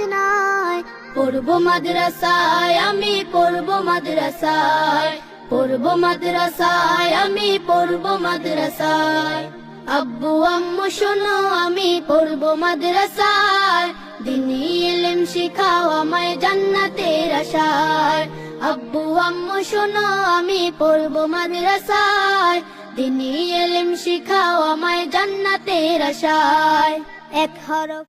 খাজনায় পড়ব মাদ্রাসায়, আমি পড়ব মাদ্রাসায়। পড়ব মাদ্রাসায়, আমি পড়ব মাদ্রাসায়। আব্বু, আম্মু, শোনো, আমি পড়ব মাদ্রাসায়। দিনী ইলম শিখাও আমায় জান্নাতের আশায়। আব্বু, আম্মু, শোনো, আমি পড়ব মাদ্রাসায়। দিনী ইলম শিখাও আমায় জান্নাতের আশায়। এক হরফ।